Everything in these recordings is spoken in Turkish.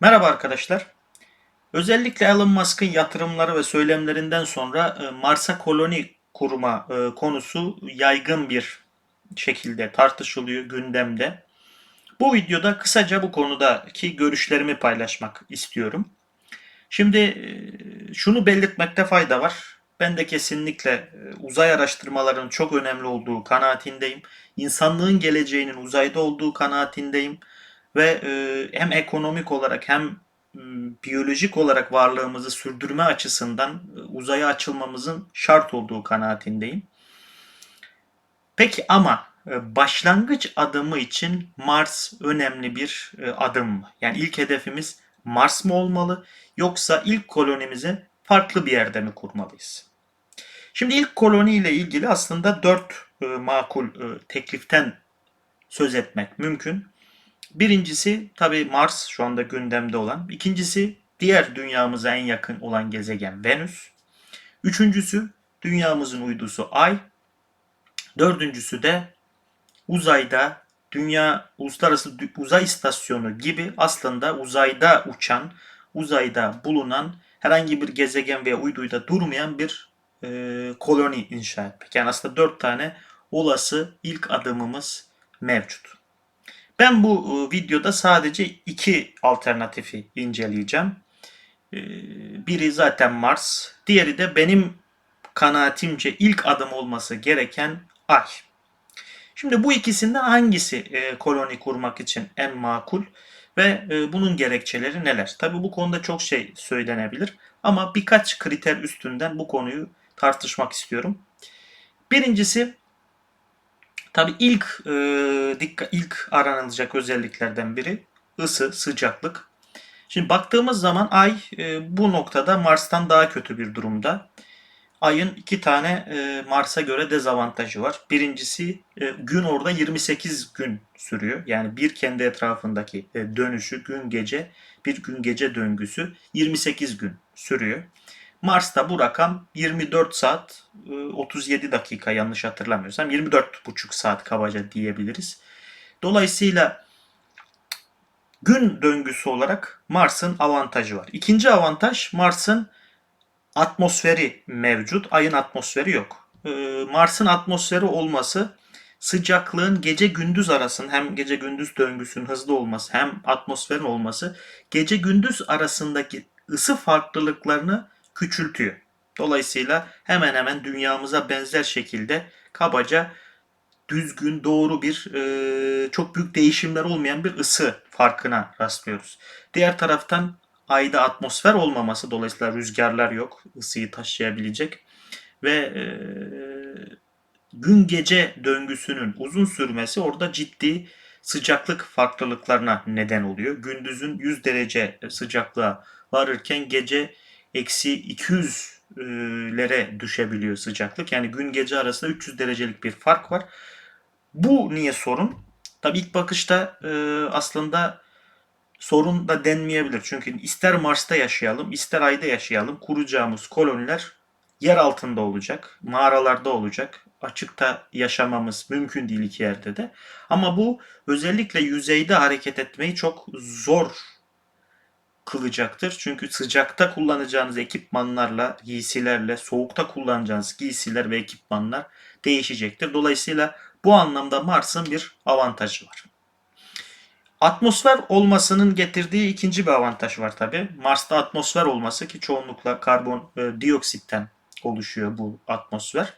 Merhaba arkadaşlar. Özellikle Elon Musk'ın yatırımları ve söylemlerinden sonra e, Mars'a koloni kurma e, konusu yaygın bir şekilde tartışılıyor gündemde. Bu videoda kısaca bu konudaki görüşlerimi paylaşmak istiyorum. Şimdi e, şunu belirtmekte fayda var. Ben de kesinlikle uzay araştırmalarının çok önemli olduğu kanaatindeyim. İnsanlığın geleceğinin uzayda olduğu kanaatindeyim ve e, hem ekonomik olarak hem biyolojik olarak varlığımızı sürdürme açısından e, uzaya açılmamızın şart olduğu kanaatindeyim. Peki ama e, başlangıç adımı için Mars önemli bir adım mı? Yani ilk hedefimiz Mars mı olmalı yoksa ilk kolonimizi farklı bir yerde mi kurmalıyız? Şimdi ilk koloni ile ilgili aslında dört makul tekliften söz etmek mümkün. Birincisi tabii Mars şu anda gündemde olan. İkincisi diğer dünyamıza en yakın olan gezegen Venüs. Üçüncüsü dünyamızın uydusu Ay. Dördüncüsü de uzayda Dünya Uluslararası Uzay İstasyonu gibi aslında uzayda uçan, uzayda bulunan herhangi bir gezegen veya uyduyda durmayan bir e, koloni inşa etmek. Yani aslında dört tane olası ilk adımımız mevcut. Ben bu e, videoda sadece iki alternatifi inceleyeceğim. E, Biri zaten Mars, diğeri de benim kanaatimce ilk adım olması gereken Ay. Şimdi bu ikisinden hangisi e, koloni kurmak için en makul ve bunun gerekçeleri neler? Tabii bu konuda çok şey söylenebilir ama birkaç kriter üstünden bu konuyu tartışmak istiyorum. Birincisi tabii ilk e, dikkat ilk aranılacak özelliklerden biri ısı, sıcaklık. Şimdi baktığımız zaman Ay e, bu noktada Mars'tan daha kötü bir durumda. Ayın iki tane e, Mars'a göre dezavantajı var. Birincisi e, gün orada 28 gün sürüyor. Yani bir kendi etrafındaki e, dönüşü gün gece bir gün gece döngüsü 28 gün sürüyor. Mars'ta bu rakam 24 saat e, 37 dakika yanlış hatırlamıyorsam 24,5 saat kabaca diyebiliriz. Dolayısıyla gün döngüsü olarak Mars'ın avantajı var. İkinci avantaj Mars'ın atmosferi mevcut. Ayın atmosferi yok. Ee, Mars'ın atmosferi olması sıcaklığın gece gündüz arasının hem gece gündüz döngüsünün hızlı olması hem atmosferin olması gece gündüz arasındaki ısı farklılıklarını küçültüyor. Dolayısıyla hemen hemen dünyamıza benzer şekilde kabaca düzgün, doğru bir, e, çok büyük değişimler olmayan bir ısı farkına rastlıyoruz. Diğer taraftan ayda atmosfer olmaması dolayısıyla rüzgarlar yok ısıyı taşıyabilecek ve e, gün gece döngüsünün uzun sürmesi orada ciddi sıcaklık farklılıklarına neden oluyor. Gündüzün 100 derece sıcaklığa varırken gece eksi 200'lere düşebiliyor sıcaklık. Yani gün gece arasında 300 derecelik bir fark var. Bu niye sorun? Tabii ilk bakışta e, aslında sorun da denmeyebilir. Çünkü ister Mars'ta yaşayalım, ister Ay'da yaşayalım, kuracağımız koloniler yer altında olacak, mağaralarda olacak. Açıkta yaşamamız mümkün değil iki yerde de. Ama bu özellikle yüzeyde hareket etmeyi çok zor kılacaktır. Çünkü sıcakta kullanacağınız ekipmanlarla, giysilerle, soğukta kullanacağınız giysiler ve ekipmanlar değişecektir. Dolayısıyla bu anlamda Mars'ın bir avantajı var. Atmosfer olmasının getirdiği ikinci bir avantaj var tabi. Mars'ta atmosfer olması ki çoğunlukla karbon e, dioksitten oluşuyor bu atmosfer.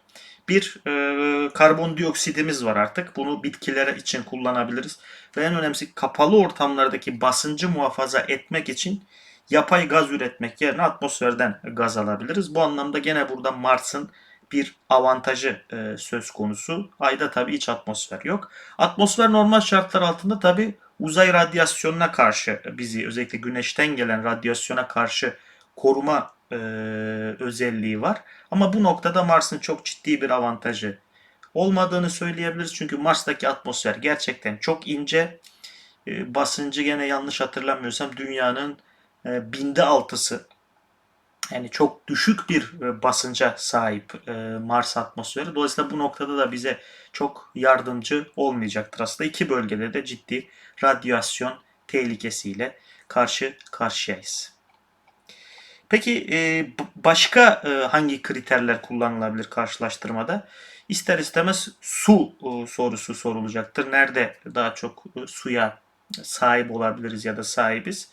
Bir e, karbondioksidimiz var artık. Bunu bitkilere için kullanabiliriz. Ve en önemlisi kapalı ortamlardaki basıncı muhafaza etmek için yapay gaz üretmek yerine atmosferden gaz alabiliriz. Bu anlamda gene burada Mars'ın bir avantajı e, söz konusu. Ayda tabii hiç atmosfer yok. Atmosfer normal şartlar altında tabii uzay radyasyonuna karşı bizi özellikle güneşten gelen radyasyona karşı koruma e, özelliği var. Ama bu noktada Mars'ın çok ciddi bir avantajı olmadığını söyleyebiliriz. Çünkü Mars'taki atmosfer gerçekten çok ince. E, basıncı gene yanlış hatırlamıyorsam dünyanın e, binde altısı yani çok düşük bir e, basınca sahip e, Mars atmosferi. Dolayısıyla bu noktada da bize çok yardımcı olmayacaktır. Aslında iki bölgede de ciddi radyasyon tehlikesiyle karşı karşıyayız. Peki e, başka e, hangi kriterler kullanılabilir karşılaştırmada? İster istemez su e, sorusu sorulacaktır. Nerede daha çok e, suya sahip olabiliriz ya da sahibiz?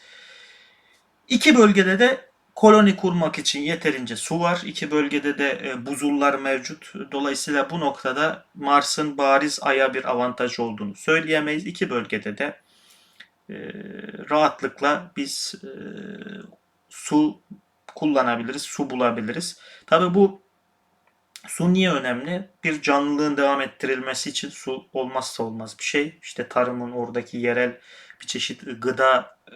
İki bölgede de koloni kurmak için yeterince su var. İki bölgede de e, buzullar mevcut. Dolayısıyla bu noktada Mars'ın bariz Ay'a bir avantajı olduğunu söyleyemeyiz. İki bölgede de e, rahatlıkla biz e, su kullanabiliriz, su bulabiliriz. Tabii bu su niye önemli? Bir canlılığın devam ettirilmesi için su olmazsa olmaz bir şey. İşte tarımın oradaki yerel bir çeşit gıda e,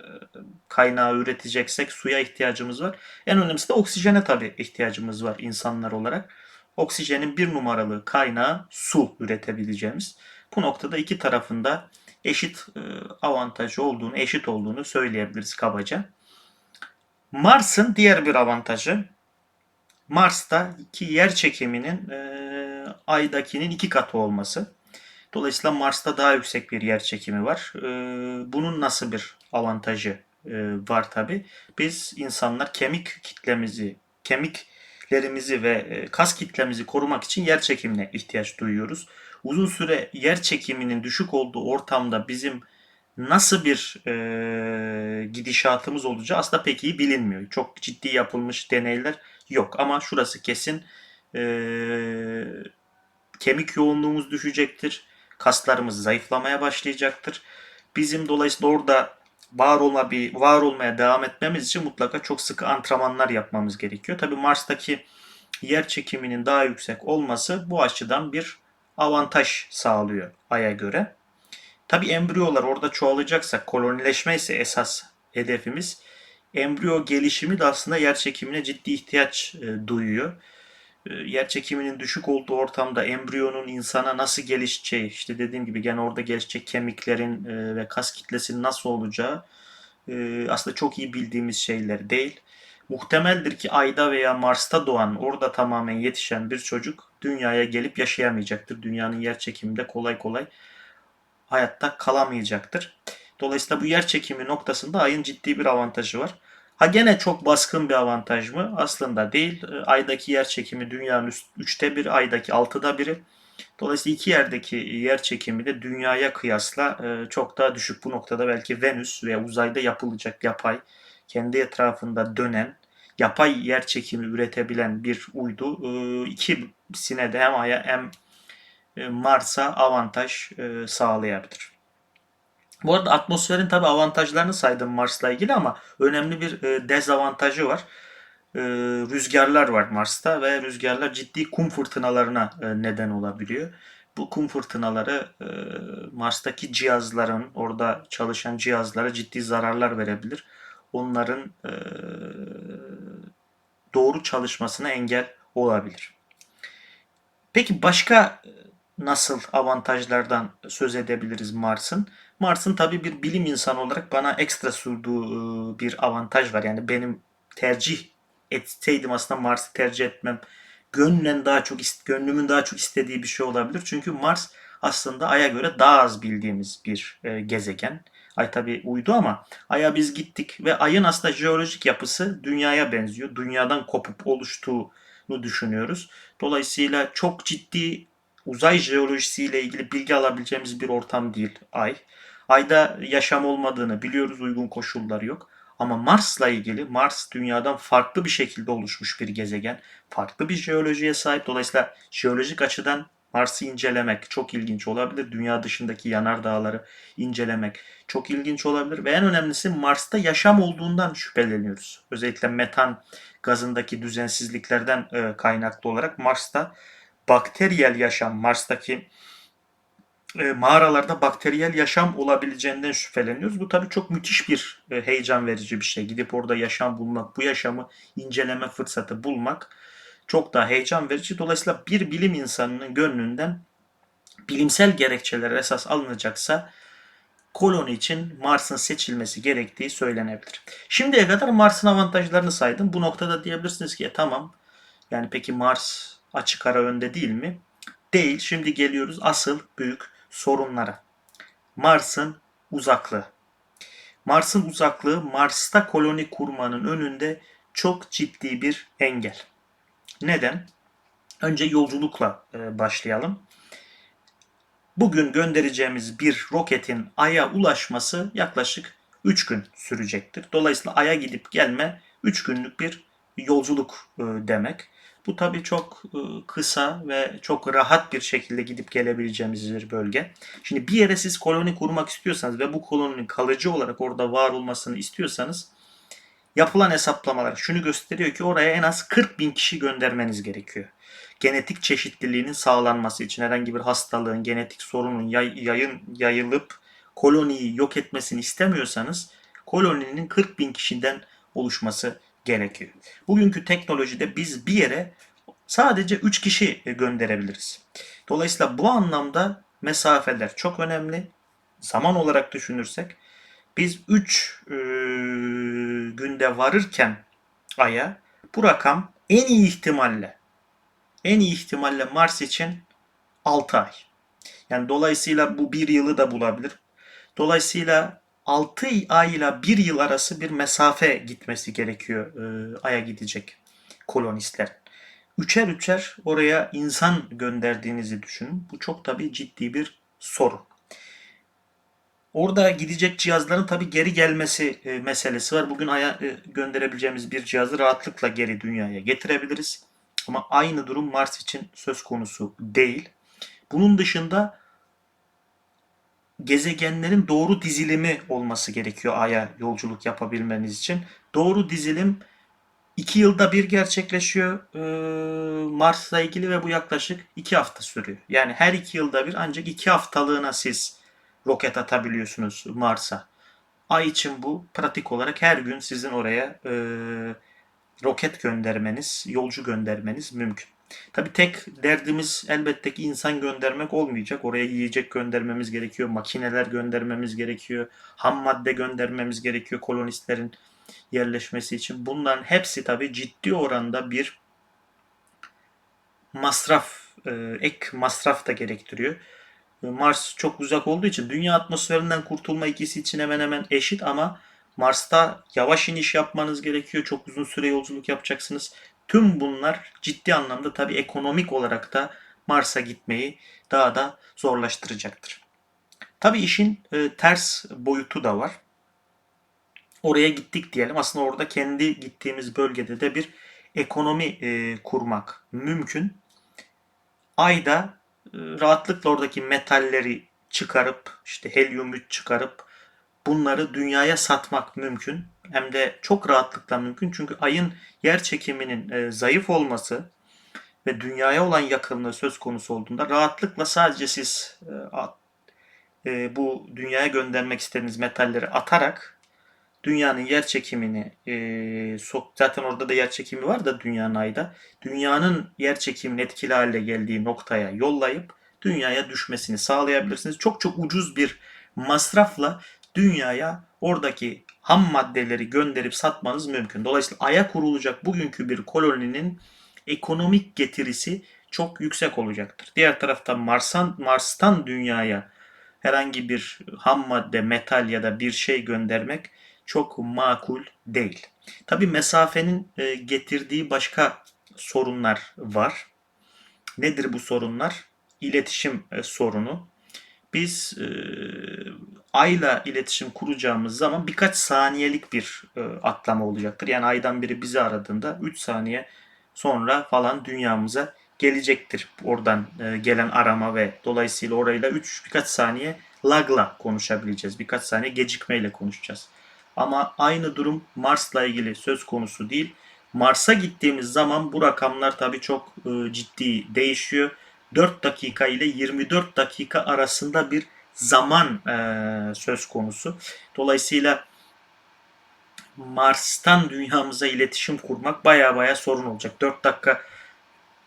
kaynağı üreteceksek suya ihtiyacımız var. En önemlisi de oksijene tabii ihtiyacımız var insanlar olarak. Oksijenin bir numaralı kaynağı su üretebileceğimiz. Bu noktada iki tarafında eşit e, avantajı olduğunu, eşit olduğunu söyleyebiliriz kabaca. Mars'ın diğer bir avantajı Mars'ta ki yer çekiminin e, Ay'dakinin iki katı olması. Dolayısıyla Mars'ta daha yüksek bir yer çekimi var. E, bunun nasıl bir avantajı e, var tabi? Biz insanlar kemik kitlemizi, kemiklerimizi ve e, kas kitlemizi korumak için yer çekimine ihtiyaç duyuyoruz. Uzun süre yer çekiminin düşük olduğu ortamda bizim nasıl bir e, gidişatımız olacağı aslında pek iyi bilinmiyor. Çok ciddi yapılmış deneyler yok ama şurası kesin e, kemik yoğunluğumuz düşecektir. Kaslarımız zayıflamaya başlayacaktır. Bizim dolayısıyla orada var olma bir var olmaya devam etmemiz için mutlaka çok sıkı antrenmanlar yapmamız gerekiyor. Tabi Mars'taki yer çekiminin daha yüksek olması bu açıdan bir avantaj sağlıyor Ay'a göre. Tabi embriyolar orada çoğalacaksa kolonileşme ise esas hedefimiz. Embriyo gelişimi de aslında yer çekimine ciddi ihtiyaç e, duyuyor. E, yer çekiminin düşük olduğu ortamda embriyonun insana nasıl gelişeceği, işte dediğim gibi gene orada gelişecek kemiklerin e, ve kas kitlesinin nasıl olacağı e, aslında çok iyi bildiğimiz şeyler değil. Muhtemeldir ki Ay'da veya Mars'ta doğan, orada tamamen yetişen bir çocuk dünyaya gelip yaşayamayacaktır. Dünyanın yer çekiminde kolay kolay hayatta kalamayacaktır. Dolayısıyla bu yer çekimi noktasında ayın ciddi bir avantajı var. Ha gene çok baskın bir avantaj mı? Aslında değil. E, aydaki yer çekimi dünyanın üst, üçte bir, aydaki altıda biri. Dolayısıyla iki yerdeki yer çekimi de dünyaya kıyasla e, çok daha düşük. Bu noktada belki Venüs veya uzayda yapılacak yapay, kendi etrafında dönen, yapay yer çekimi üretebilen bir uydu e, ikisine de hem Ay'a hem Mars'a avantaj sağlayabilir. Bu arada atmosferin tabi avantajlarını saydım Mars'la ilgili ama önemli bir dezavantajı var. Rüzgarlar var Mars'ta ve rüzgarlar ciddi kum fırtınalarına neden olabiliyor. Bu kum fırtınaları Mars'taki cihazların, orada çalışan cihazlara ciddi zararlar verebilir. Onların doğru çalışmasına engel olabilir. Peki başka nasıl avantajlardan söz edebiliriz Mars'ın? Mars'ın tabii bir bilim insanı olarak bana ekstra sunduğu e, bir avantaj var. Yani benim tercih etseydim aslında Mars'ı tercih etmem gönlümden daha çok gönlümün daha çok istediği bir şey olabilir. Çünkü Mars aslında Ay'a göre daha az bildiğimiz bir e, gezegen. Ay tabi uydu ama Ay'a biz gittik ve Ay'ın aslında jeolojik yapısı Dünya'ya benziyor. Dünyadan kopup oluştuğunu düşünüyoruz. Dolayısıyla çok ciddi uzay jeolojisiyle ilgili bilgi alabileceğimiz bir ortam değil Ay. Ayda yaşam olmadığını biliyoruz, uygun koşullar yok. Ama Mars'la ilgili Mars dünyadan farklı bir şekilde oluşmuş bir gezegen. Farklı bir jeolojiye sahip. Dolayısıyla jeolojik açıdan Mars'ı incelemek çok ilginç olabilir. Dünya dışındaki yanardağları incelemek çok ilginç olabilir. Ve en önemlisi Mars'ta yaşam olduğundan şüpheleniyoruz. Özellikle metan gazındaki düzensizliklerden e, kaynaklı olarak Mars'ta bakteriyel yaşam, Mars'taki e, mağaralarda bakteriyel yaşam olabileceğinden şüpheleniyoruz. Bu tabii çok müthiş bir e, heyecan verici bir şey. Gidip orada yaşam bulmak, bu yaşamı inceleme fırsatı bulmak çok daha heyecan verici. Dolayısıyla bir bilim insanının gönlünden bilimsel gerekçeler esas alınacaksa koloni için Mars'ın seçilmesi gerektiği söylenebilir. Şimdiye kadar Mars'ın avantajlarını saydım. Bu noktada diyebilirsiniz ki e, tamam yani peki Mars açık ara önde değil mi? Değil. Şimdi geliyoruz asıl büyük sorunlara. Mars'ın uzaklığı. Mars'ın uzaklığı Mars'ta koloni kurmanın önünde çok ciddi bir engel. Neden? Önce yolculukla e, başlayalım. Bugün göndereceğimiz bir roketin Ay'a ulaşması yaklaşık 3 gün sürecektir. Dolayısıyla Ay'a gidip gelme 3 günlük bir yolculuk e, demek. Bu tabii çok e, kısa ve çok rahat bir şekilde gidip gelebileceğimiz bir bölge. Şimdi bir yere siz koloni kurmak istiyorsanız ve bu koloninin kalıcı olarak orada var olmasını istiyorsanız yapılan hesaplamalar şunu gösteriyor ki oraya en az 40 bin kişi göndermeniz gerekiyor. Genetik çeşitliliğinin sağlanması için herhangi bir hastalığın, genetik sorunun yay, yayın, yayılıp koloniyi yok etmesini istemiyorsanız koloninin 40 bin kişiden oluşması gerekiyor. Bugünkü teknolojide biz bir yere sadece 3 kişi gönderebiliriz. Dolayısıyla bu anlamda mesafeler çok önemli. Zaman olarak düşünürsek biz 3 e, günde varırken Ay'a bu rakam en iyi ihtimalle en iyi ihtimalle Mars için 6 ay. Yani dolayısıyla bu bir yılı da bulabilir. Dolayısıyla 6 ay ile 1 yıl arası bir mesafe gitmesi gerekiyor e, Ay'a gidecek kolonistler. Üçer üçer oraya insan gönderdiğinizi düşünün. Bu çok tabii ciddi bir sorun. Orada gidecek cihazların tabii geri gelmesi e, meselesi var. Bugün Ay'a e, gönderebileceğimiz bir cihazı rahatlıkla geri dünyaya getirebiliriz. Ama aynı durum Mars için söz konusu değil. Bunun dışında gezegenlerin doğru dizilimi olması gerekiyor Ay'a yolculuk yapabilmeniz için. Doğru dizilim 2 yılda bir gerçekleşiyor e, Mars'la ilgili ve bu yaklaşık 2 hafta sürüyor. Yani her 2 yılda bir ancak 2 haftalığına siz roket atabiliyorsunuz Mars'a. Ay için bu pratik olarak her gün sizin oraya e, roket göndermeniz, yolcu göndermeniz mümkün. Tabi tek derdimiz elbette ki insan göndermek olmayacak. Oraya yiyecek göndermemiz gerekiyor, makineler göndermemiz gerekiyor, ham madde göndermemiz gerekiyor kolonistlerin yerleşmesi için. Bunların hepsi tabi ciddi oranda bir masraf, e, ek masraf da gerektiriyor. Mars çok uzak olduğu için dünya atmosferinden kurtulma ikisi için hemen hemen eşit ama Mars'ta yavaş iniş yapmanız gerekiyor. Çok uzun süre yolculuk yapacaksınız. Tüm bunlar ciddi anlamda tabii ekonomik olarak da Mars'a gitmeyi daha da zorlaştıracaktır. Tabii işin e, ters boyutu da var. Oraya gittik diyelim. Aslında orada kendi gittiğimiz bölgede de bir ekonomi e, kurmak mümkün. Ayda e, rahatlıkla oradaki metalleri çıkarıp işte helyum 3 çıkarıp bunları dünyaya satmak mümkün. Hem de çok rahatlıkla mümkün. Çünkü ayın yer çekiminin e, zayıf olması ve dünyaya olan yakınlığı söz konusu olduğunda rahatlıkla sadece siz e, e, bu dünyaya göndermek istediğiniz metalleri atarak dünyanın yer çekimini e, sok zaten orada da yer çekimi var da dünyanın ayda dünyanın yer çekiminin etkili hale geldiği noktaya yollayıp dünyaya düşmesini sağlayabilirsiniz. Çok çok ucuz bir masrafla dünyaya oradaki ham maddeleri gönderip satmanız mümkün. Dolayısıyla aya kurulacak bugünkü bir koloninin ekonomik getirisi çok yüksek olacaktır. Diğer tarafta Mars'tan, Mars'tan dünyaya herhangi bir ham madde, metal ya da bir şey göndermek çok makul değil. Tabi mesafenin e, getirdiği başka sorunlar var. Nedir bu sorunlar? İletişim e, sorunu. Biz e, ayla iletişim kuracağımız zaman birkaç saniyelik bir atlama olacaktır. Yani aydan biri bizi aradığında 3 saniye sonra falan dünyamıza gelecektir. Oradan gelen arama ve dolayısıyla orayla 3 birkaç saniye lagla konuşabileceğiz. Birkaç saniye gecikmeyle konuşacağız. Ama aynı durum Mars'la ilgili söz konusu değil. Mars'a gittiğimiz zaman bu rakamlar tabii çok e, ciddi değişiyor. 4 dakika ile 24 dakika arasında bir zaman e, söz konusu. Dolayısıyla Mars'tan dünyamıza iletişim kurmak baya baya sorun olacak. 4 dakika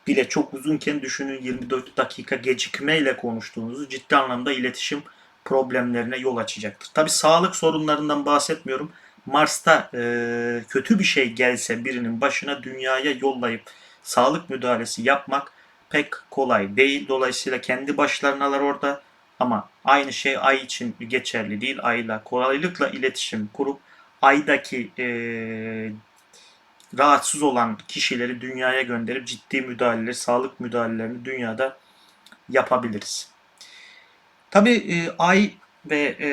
bile çok uzunken düşünün 24 dakika gecikmeyle konuştuğunuzu ciddi anlamda iletişim problemlerine yol açacaktır. Tabi sağlık sorunlarından bahsetmiyorum. Mars'ta e, kötü bir şey gelse birinin başına dünyaya yollayıp sağlık müdahalesi yapmak pek kolay değil. Dolayısıyla kendi başlarınalar orada Ama aynı şey ay için geçerli değil. Ayla kolaylıkla iletişim kurup aydaki eee, rahatsız olan kişileri dünyaya gönderip ciddi müdahaleleri, sağlık müdahalelerini dünyada yapabiliriz. Tabii e, Ay ve e,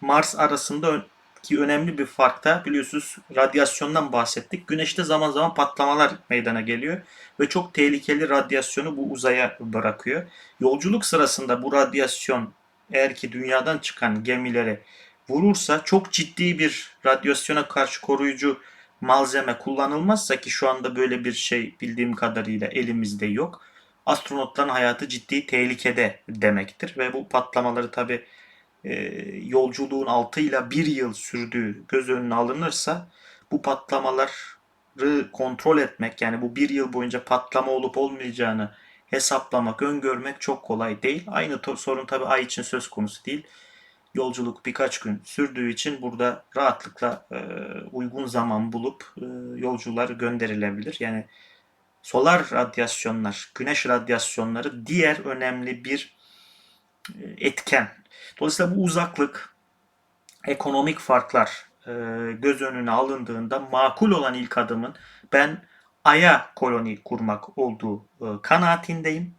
Mars arasında ki önemli bir fark da biliyorsunuz radyasyondan bahsettik. Güneşte zaman zaman patlamalar meydana geliyor ve çok tehlikeli radyasyonu bu uzaya bırakıyor. Yolculuk sırasında bu radyasyon eğer ki dünyadan çıkan gemilere vurursa çok ciddi bir radyasyona karşı koruyucu malzeme kullanılmazsa ki şu anda böyle bir şey bildiğim kadarıyla elimizde yok. Astronotların hayatı ciddi tehlikede demektir ve bu patlamaları tabi yolculuğun 6 ile 1 yıl sürdüğü göz önüne alınırsa bu patlamaları kontrol etmek yani bu bir yıl boyunca patlama olup olmayacağını hesaplamak, öngörmek çok kolay değil. Aynı sorun tabi ay için söz konusu değil. Yolculuk birkaç gün sürdüğü için burada rahatlıkla e, uygun zaman bulup e, yolcular gönderilebilir. Yani solar radyasyonlar, güneş radyasyonları diğer önemli bir e, etken. Dolayısıyla bu uzaklık, ekonomik farklar e, göz önüne alındığında makul olan ilk adımın ben Ay'a koloni kurmak olduğu e, kanaatindeyim.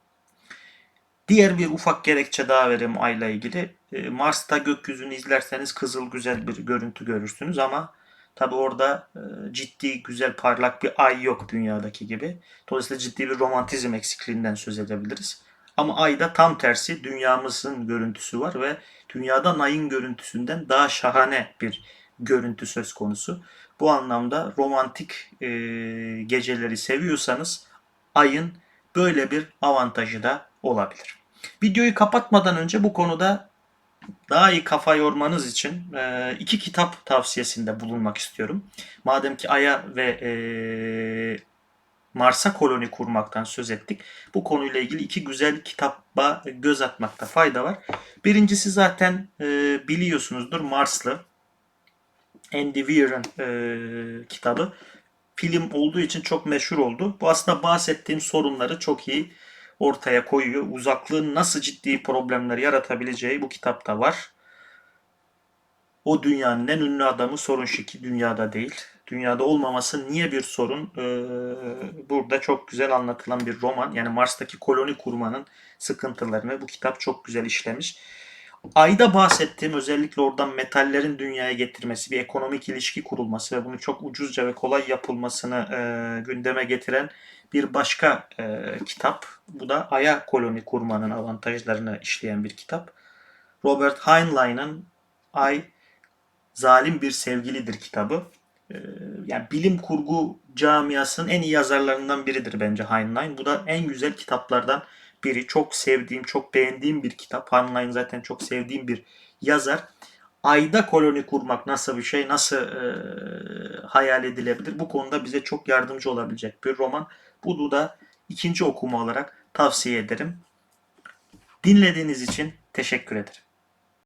Diğer bir ufak gerekçe daha vereyim Ay'la ilgili. E, Mars'ta gökyüzünü izlerseniz kızıl güzel bir görüntü görürsünüz ama tabi orada e, ciddi güzel parlak bir ay yok dünyadaki gibi. Dolayısıyla ciddi bir romantizm eksikliğinden söz edebiliriz. Ama ayda tam tersi dünyamızın görüntüsü var ve dünyadan ayın görüntüsünden daha şahane bir görüntü söz konusu. Bu anlamda romantik e, geceleri seviyorsanız ayın böyle bir avantajı da olabilir. Videoyu kapatmadan önce bu konuda daha iyi kafa yormanız için e, iki kitap tavsiyesinde bulunmak istiyorum. Madem ki Ay'a ve e, Mars'a koloni kurmaktan söz ettik. Bu konuyla ilgili iki güzel kitaba göz atmakta fayda var. Birincisi zaten e, biliyorsunuzdur Marslı. Andy Weir'ın e, kitabı. Film olduğu için çok meşhur oldu. Bu aslında bahsettiğim sorunları çok iyi ortaya koyuyor. Uzaklığın nasıl ciddi problemler yaratabileceği bu kitapta var. O dünyanın en ünlü adamı sorun şu ki dünyada değil. Dünyada olmaması niye bir sorun? Ee, burada çok güzel anlatılan bir roman. Yani Mars'taki koloni kurmanın sıkıntılarını bu kitap çok güzel işlemiş. Ayda bahsettiğim özellikle oradan metallerin dünyaya getirmesi, bir ekonomik ilişki kurulması ve bunu çok ucuzca ve kolay yapılmasını e, gündeme getiren bir başka e, kitap. Bu da Ay'a koloni kurmanın avantajlarını işleyen bir kitap. Robert Heinlein'ın Ay Zalim Bir Sevgilidir kitabı. E, yani bilim kurgu camiasının en iyi yazarlarından biridir bence Heinlein. Bu da en güzel kitaplardan biri. Çok sevdiğim, çok beğendiğim bir kitap. Heinlein zaten çok sevdiğim bir yazar. Ayda koloni kurmak nasıl bir şey, nasıl e, hayal edilebilir? Bu konuda bize çok yardımcı olabilecek bir roman. Bunu da ikinci okuma olarak tavsiye ederim. Dinlediğiniz için teşekkür ederim.